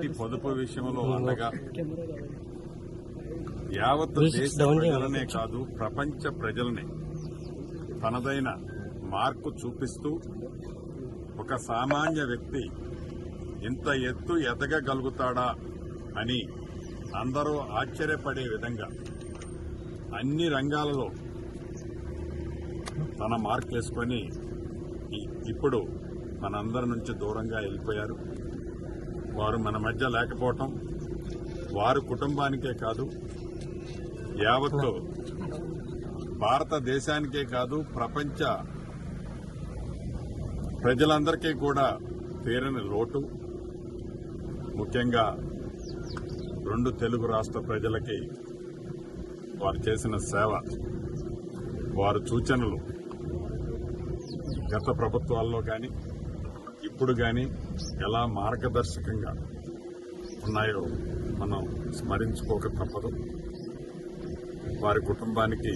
నీటి పొదుపు విషయంలో అండగా? యావత్ దేశ ప్రజలనే కాదు ప్రపంచ ప్రజలనే. తనదైన మార్కు చూపిస్తూ ఒక సామాన్య వ్యక్తి ఇంత ఎత్తు ఎదగగలుగుతాడా అని అందరూ ఆశ్చర్యపడే విధంగా అన్ని రంగాలలో తన మార్క్ వేసుకొని ఇ- ఇప్పుడు మనందరి నుంచి దూరంగా వెళ్ళిపోయారు. వారు మన మధ్య లేకపోవటం వారు కుటుంబానికే కాదు యావత్తు భారతదేశానికే కాదు ప్రపంచ ప్రజలందరికీ కూడా తీరని లోటు. ముఖ్యంగా రెండు తెలుగు రాష్ట్ర ప్రజలకి వారు చేసిన సేవ వారు సూచనలు గత ప్రభుత్వాల్లో కానీ ఇప్పుడు కానీ ఎలా మార్గదర్శకంగా ఉన్నాయో మనం స్మరించుకోక తప్పదు. వారి కుటుంబానికి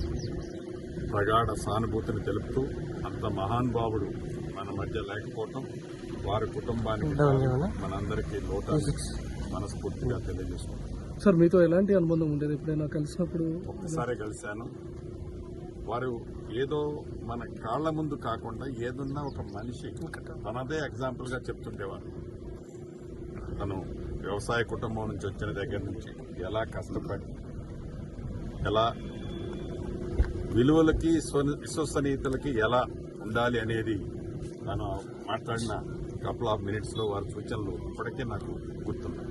ప్రగాఢ సానుభూతిని తెలుపుతూ అంత మహానుభావుడు మన మధ్య లేకపోవటం వారి కుటుంబానికి మనందరికీ లోటు మనస్ఫూర్తిగా తెలియజేసుకుంటాం సార్ మీతో ఎలాంటి అనుబంధం ఉండేది ఎప్పుడైనా కలిసినప్పుడు? ఒక్కసారి కలిశాను. వారు ఏదో మన కాళ్ళ ముందు కాకుండా ఏదున్నా ఒక మనిషి తనదే ఎగ్జాంపుల్గా చెప్తుండేవారు. తను వ్యవసాయ కుటుంబం నుంచి వచ్చిన దగ్గర నుంచి ఎలా కష్టపడి ఎలా విలువలకి విశ్వసనీయతలకి ఎలా ఉండాలి అనేది తను మాట్లాడిన కపుల్ ఆఫ్ మినిట్స్లో వారి సూచనలు ఇప్పటికే నాకు గుర్తున్నాయి.